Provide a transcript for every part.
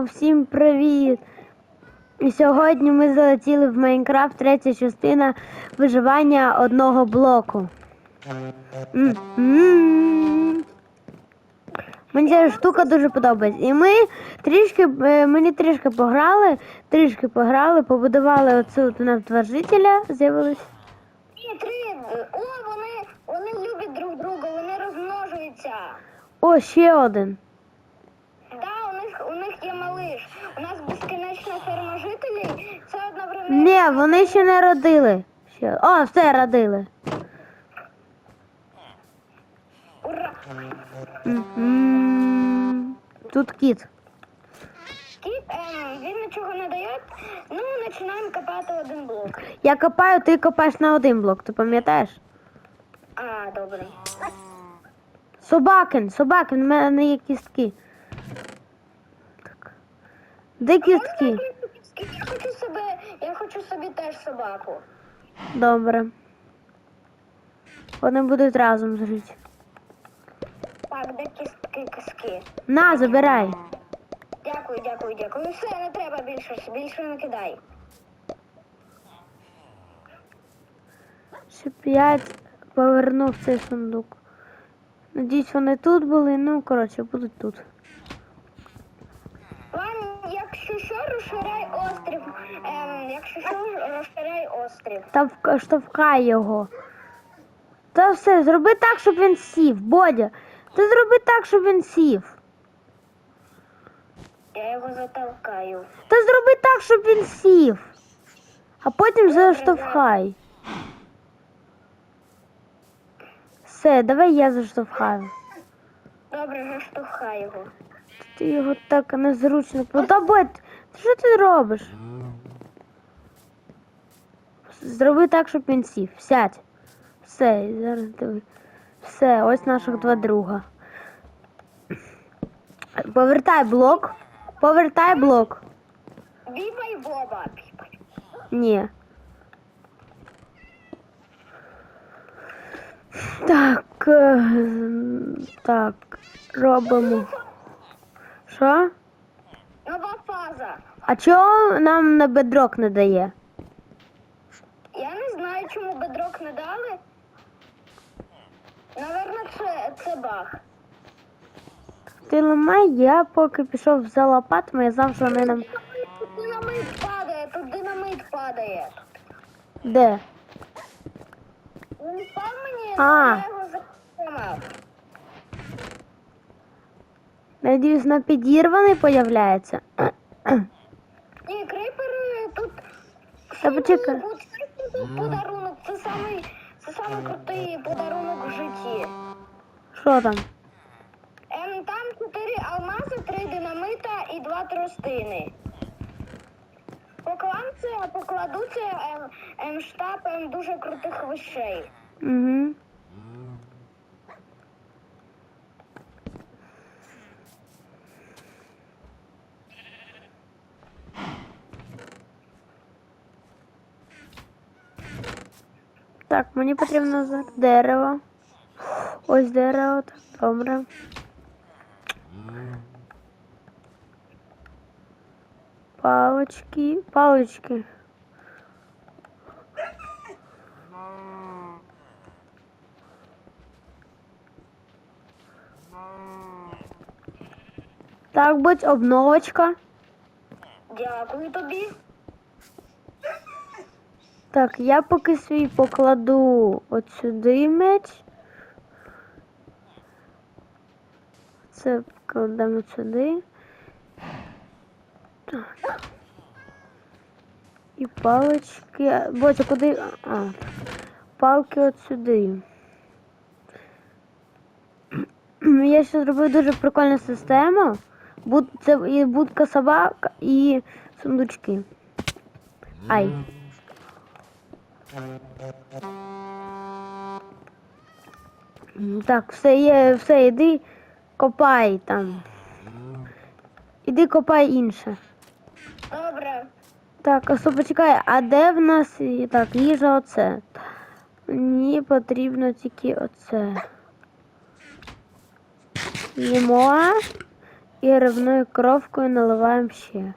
Йоу, всім привіт! І сьогодні ми залетіли в Майнкрафт, третя частина виживання одного блоку. Мені ця штука дуже подобається. І ми трішки, е, мені трішки пограли, трішки пограли, побудували оцю у нас два жителя, три. О, вони, вони люблять друг друга, вони розмножуються. О, ще один. Да, у них у них є малиш. У нас безкінечна ферма жителів. Це одновременно. Ні, вони ще не родили. Ще. О, все родили. Ура! Тут кіт. Кіт, він нічого не дає. Ну, починаємо копати один блок. Я копаю, ти копаєш на один блок, ти пам'ятаєш? А, добре. Собакин, собакин, в мене є кістки. Так. Де кістки? Я хочу себе, я хочу собаку. Добре. Вони будуть разом жити. Так, де кістки киски? На, забирай. Дякую, дякую, дякую. Ну, Все, не треба більше, більше не кидай. Ще п'ять повернув цей сундук. Надіюсь, вони тут були, ну, коротше, будуть тут. Вань, якщо що, розширяй острів. Ем, якщо що, розширяй острів. Та штовхай його. Та все, зроби так, щоб він сів, Бодя. Ти зроби так, щоб він сів. Я його затолкаю. Та зроби так, щоб він сів. А потім заштовхай. Все, давай я заштовхаю. Добре, заштовхай його. Ти його так незручно. Ну, та Бодь, що ти робиш? Зроби так, щоб він сів. Сядь. Все, зараз диви. Все, ось наших два друга. Повертай блок. Повертай блок. Біба і Боба. Ні. Так. е, Так. Робимо. Що? Нова фаза. А чого нам на бедрок не дає? Не чому бедрок не дали. Наверно, це, це баг. Ти ламай, я поки пішов за лопатами, я що вони нам. Тут динамит падає, тут динамит падає. Де? Він впав мені, А. я його закинув. Надіюсь, на підірваний появляється. Ні, крипери тут. Та почекай. Тут подарунок, це самий, це самий крутий подарунок в житті. Що там? Ем, там чотири алмази, три динамита і два тростини. Поклам покладуться покладу ем, ем, штаб ем, дуже крутих вещей. Угу. Так, мені потрібно дерево. Ось дерево, так, добре. Палочки, палочки. Так, будь обновочка. Дякую тобі. Так, я поки свій покладу от сюди меч. Це кладемо сюди. Так. І палички. Боже, куди. А, палки от сюди. Я ще зробив дуже прикольну систему. Буд, це і будка собак, і сундучки. Ай. Так, все є, все, іди копай там. Іди копай інше. Добре. Так, а почекай, а де в нас так, їжа оце? Мені потрібно тільки оце. Їмо. і рибною кровкою наливаємо ще.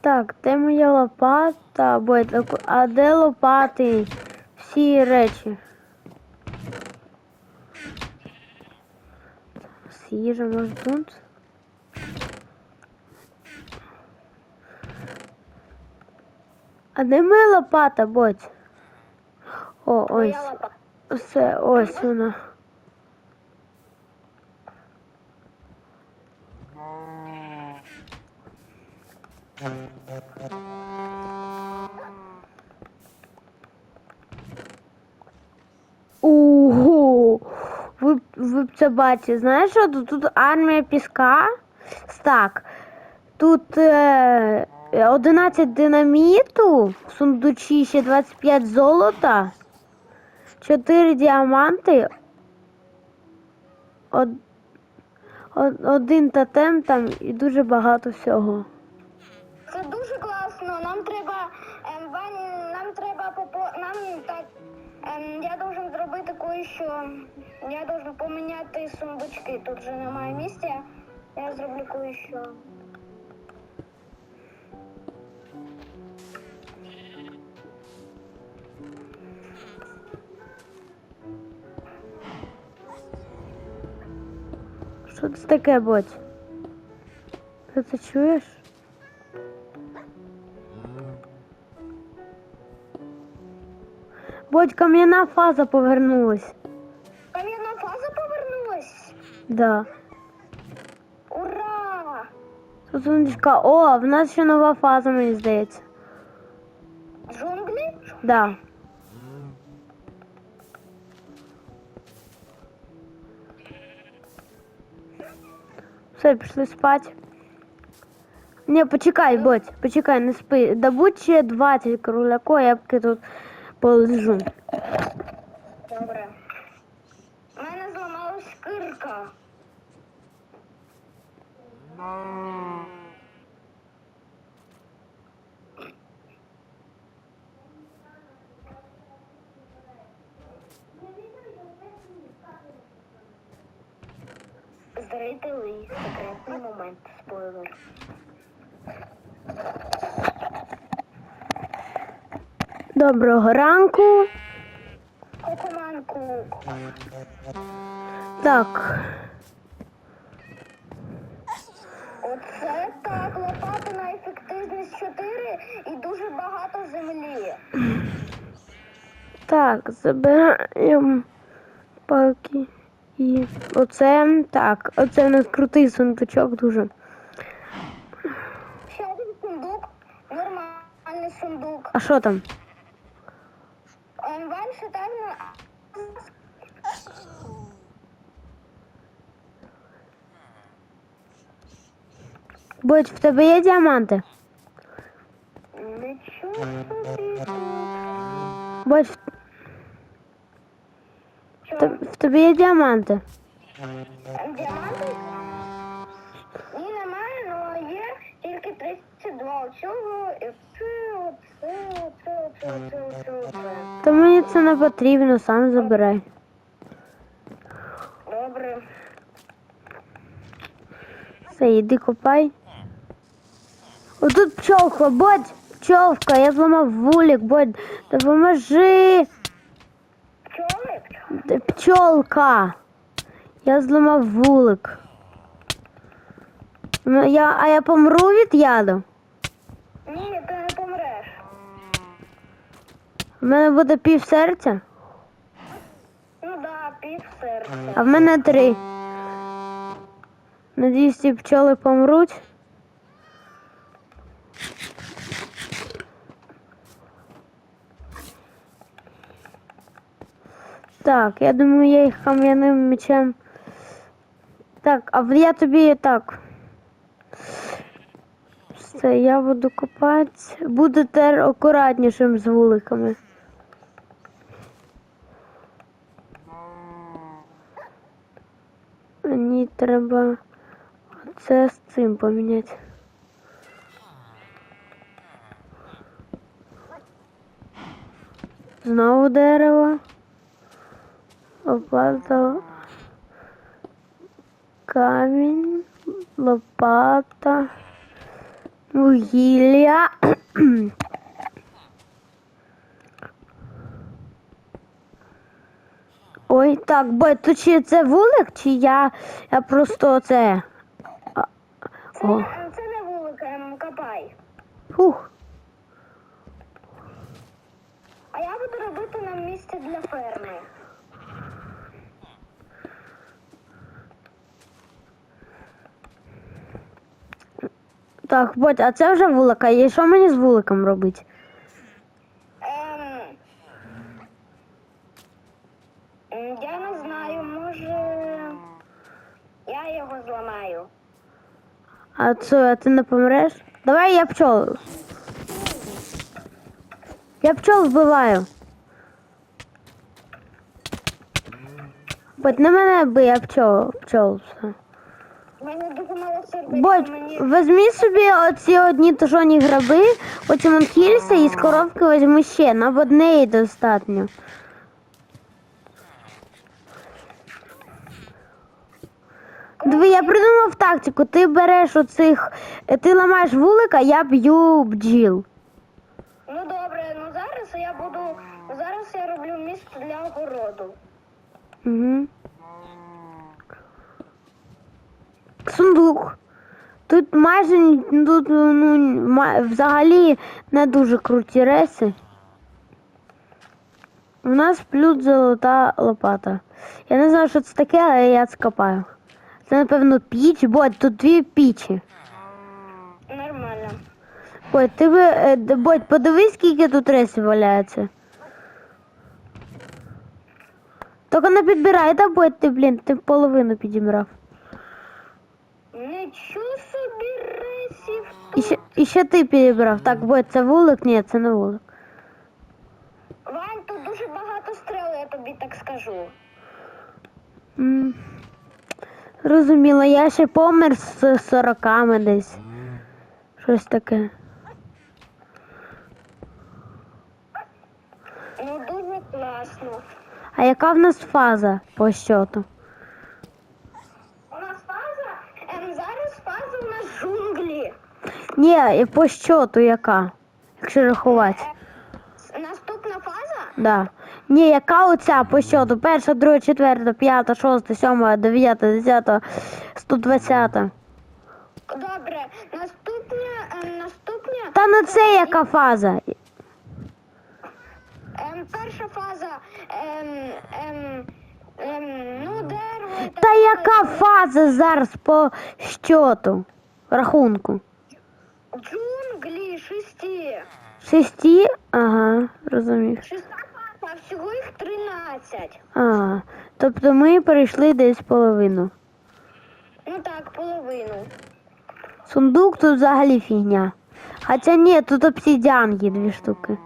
Так, де моя лопата? Бой, а де лопати? Всі речі. Їжа, може тут? А де моя лопата, боть? О, ось. Все, ось вона. Ого! Ви, ви це бачите. Знаєш що тут? Тут армія піска. Так. Тут е, 11 динаміту, в сундучі ще 25 золота, 4 діаманти, од, од, один тотем там і дуже багато всього. Це дуже класно. Нам треба ем, Вань, нам треба попо... нам так. Ем, я должен зробити кое-що. Я должен поміняти сундучки. Тут же немає місця. Я зроблю кое-що. Що це таке, боть? Ти це чуєш? Боть, кам'яна фаза повернулась. Кам'яна фаза повернулась. Да. Ура! Тут. О, в нас ще нова фаза, мені здається. Джунглі? Да. Все, пішли спати. Ні, почекай, боть, почекай, не спи. Добудь ще 20 кругляко, я поки тут Bozun. Доброго ранку. Так. Оце так, лопата на ефективність 4 і дуже багато землі. Так, забираємо палки. І оце так, оце у нас крутий сундучок дуже. Ще один сундук, нормальний сундук. А що там? Будь, в тебе є діаманти? Нічого. Будь, в, в тебе є? Діаманти? Це не потрібно, сам забирай. Добре. Все, іди копай. Отут пчолка, будь, пчолка, я зламав вулик, будь, допоможи. Пчоли? Д- Пчолка. Я зламав вулик. Ну, я, а я помру від яду? Ні, ти не помреш. У мене буде пів серця, Ну да, пів серця. а в мене три. Надіюсь, ці пчоли помруть. Так, я думаю, я їх кам'яним мечем. Так, а я тобі так. Все, я буду копати. Буду тепер акуратнішим з вуликами. Треба це з цим поміняти. Знову дерево. Лопата. Камінь, лопата, вугілля. Ой, так, бо то чи це вулик, чи я, я просто це. А, Це, О, це не вулик, ем, копай. фух. А я буду робити нам місце для ферми. Так, Бодь, а це вже вулика. І що мені з вуликом робити? Ем, м, я не знаю, може я його зламаю. А це, а ти не помреш? Давай я пчол. Я пчол вбиваю. Бодь, на мене би я пчол. пчол. все. Дуже мало сердечка, Бодь, візьми собі оці одні тушоні граби, потім анхільси і з коровки візьми ще. Нам однеї достатньо. Диви, я придумав тактику. Ти береш оцих, е, ти ламаєш вулика, я б'ю бджіл. Ну добре, ну зараз я буду. Зараз я роблю місце для огороду. Угу. Сундук. Тут майже тут ну, взагалі не дуже круті реси. У нас плюс золота лопата. Я не знаю, що це таке, але я це копаю. Це, напевно, піч, бо тут дві пічі. Нормально. Ой, ти би, е, Бодь, подивись, скільки тут ресів валяється. Тільки не підбирай, та Бодь, ти, блін, ти половину підібрав. Нічого собі ресів. І ще, і ще ти підібрав. Так, Бодь, це вулик? Ні, це не вулик. Вань, тут дуже багато стрел, я тобі так скажу. М. Розуміло, я ще помер з сороками десь. Щось таке. Ну дуже класно. А яка в нас фаза по щоту? У нас фаза. Ем, зараз фаза у нас джунглі. Ні, і по щоту яка? Якщо рахувати. Е, Наступна фаза? Да. Ні, яка оця по щоту? Перша, друга, четверта, п'ята, шоста, сьома, дев'ята, десята, сто двадцята. Добре, наступна, ем, наступна. Та на це яка фаза? Ем, перша фаза. Ем, ем, ем, ну, дерево. Та яка фаза зараз по щоту? Рахунку? Джунглі шесті. Шесті? Ага, розумів. Шеста всього їх 13. А, тобто ми перейшли десь половину. Ну так, половину. Сундук тут взагалі фігня. Хоча ні, тут обсідіан є дві штуки.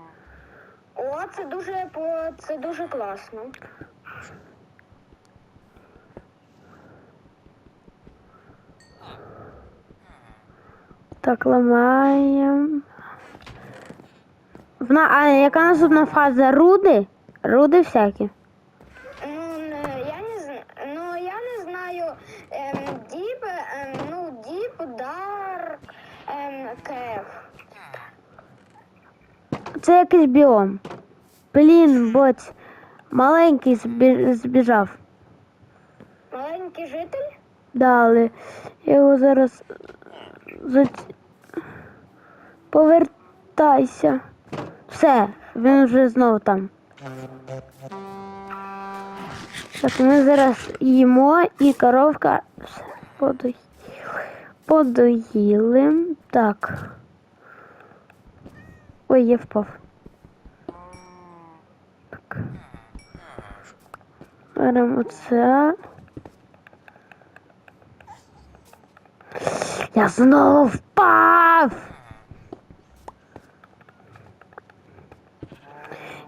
О, це дуже це дуже класно. Так, ламаємо. А яка наступна фаза? Руди? Руди всякі. Ну, я не знаю. Ну, я не знаю. Ем, діп, ем, ну, діп, дар, ем, кеф. Це якийсь біом. Блін, боць. Маленький збі- збіжав. Маленький житель? Дали. Я його зараз. зац- Повертайся. Все, він вже знову там. Так, ми зараз їмо і коровка. Все, подоїли. Так. Ой, я впав. Так. Беремо оце. Я знову впав.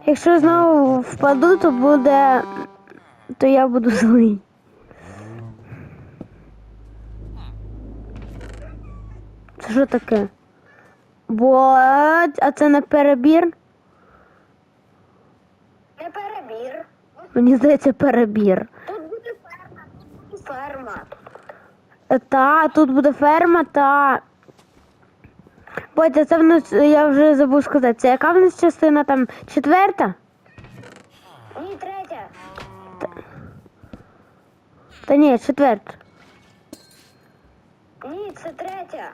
Якщо знову впаду, то буде. то я буду злий. Це що таке? Вот, а це не перебір? Мені здається, перебір. Тут буде ферма, тут буде ферма. Та, тут буде ферма та. Бодя, це в нас, я вже забув сказати, це яка в нас частина там четверта? Ні, третя. Та ні, четверта. Ні, це третя.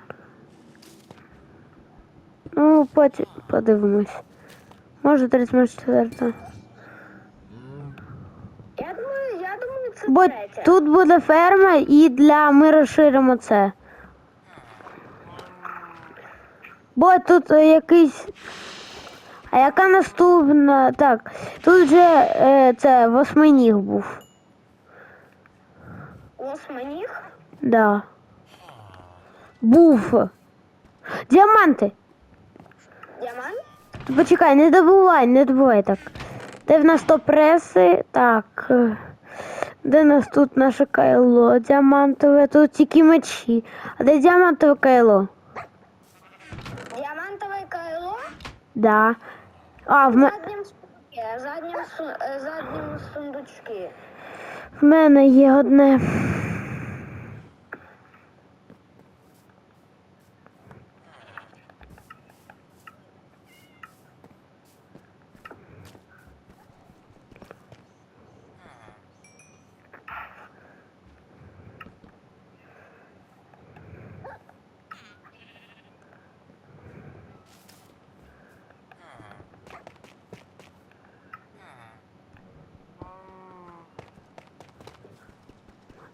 Ну, потім подивимось. Може, 34. Я думаю, я думаю, це Бо третя. тут буде ферма і для ми розширимо це. Бо тут е, якийсь. А яка наступна? Так, тут же е, це восьминіг був. Осьминіг. Да. Був. Діаманти. Діамант. Почекай, не добувай, не добувай так. Де в нас то преси? Так. Де в нас тут наше кайло діамантове? Тут тільки мечі. А де діамантове кайло? Діамантове кайло. Да. А, в, заднім сундуці. Заднім, е, заднім сундучки. в мене є одне.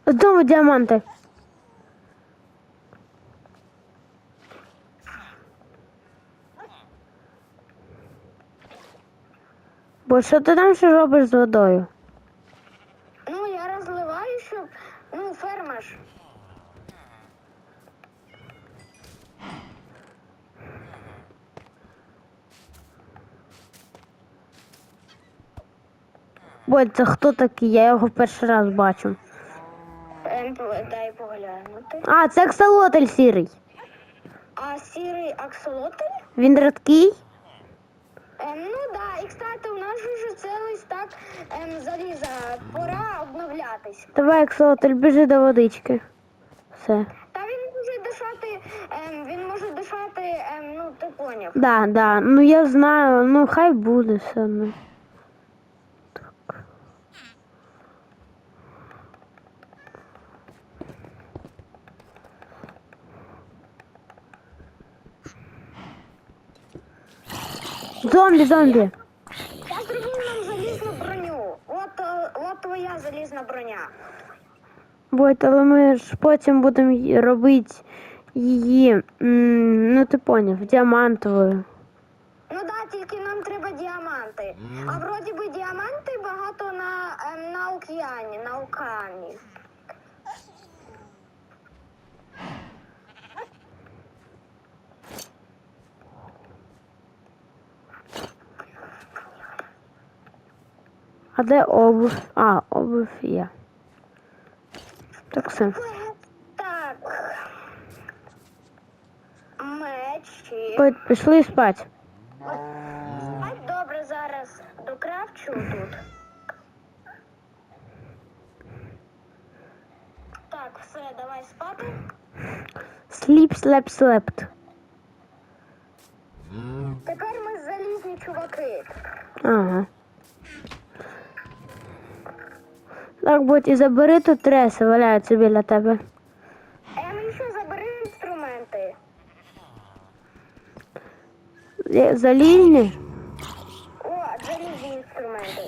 Знову діаманти. Бо що ти там ще робиш з водою? Ну, я розливаю, щоб. Ну, ферма ж. Бо це хто такий? Я його перший раз бачу. Ем, по- дай поглянути. А, це аксолотль сірий. А сірий аксолотль? Він рідкий? Ем, ну да, і кстати, у нас же вже цілий стак ем, заліза. Пора обновлятись. Давай, аксолотль, біжи до водички. Все. Та він може дишати, ем, він може дишати, ем, ну ти поняв. Да, да. Ну я знаю, ну хай буде все одно. Зомбі, зомбі. Я зробив нам залізну броню. От, е, от твоя залізна броня. Будь, але ми ж потім будемо ї- робити її, м, ну ти поняв, діамантовою. Ну да, тільки нам треба діаманти. А вроді би діаманти багато на, ем, на океані, на океані. А де обувь? А, обувь є. Так все. Так. Мечі. Будь, пішли спати. А добре, зараз докравчу тут. Так, все, давай спати. Сліп, слеп, слепт. Тепер ми залізні чуваки. Ага. Так, будь, і забери тут треси, валяються біля тебе. Ем, і що, забери інструменти. Залізні? О, залізні інструменти.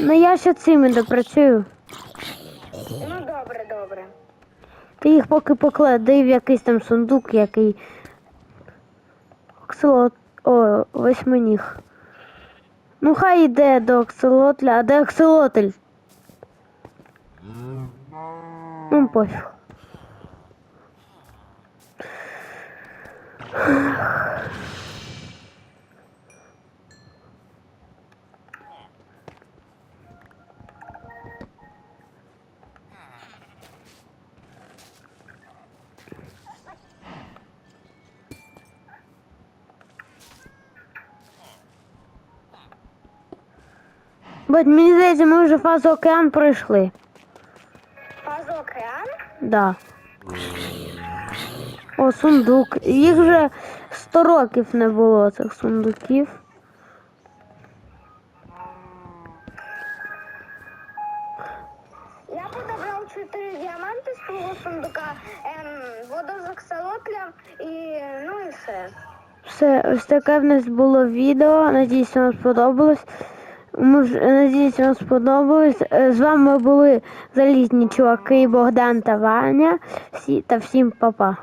Ну я ще цими допрацюю. Ну добре, добре. Ти їх поки поклади в якийсь там сундук, який. Окселот. О, восьминіг. Ну хай йде до окселотля, а де окселотль? Ну, пофиг. Бо мені здається, ми вже фазу океан пройшли. Океан? Да. О, сундук. Їх вже 100 років не було цих сундуків. Я подобрав 4 діаманти з твого сундука, ем, воду з аксолотлем і ну і все. Все, ось таке в нас було відео. Надіюсь, вам сподобалось. Надіюсь, вам сподобалось. Е, З вами були залізні чуваки Богдан та Ваня. Всі та всім па-па.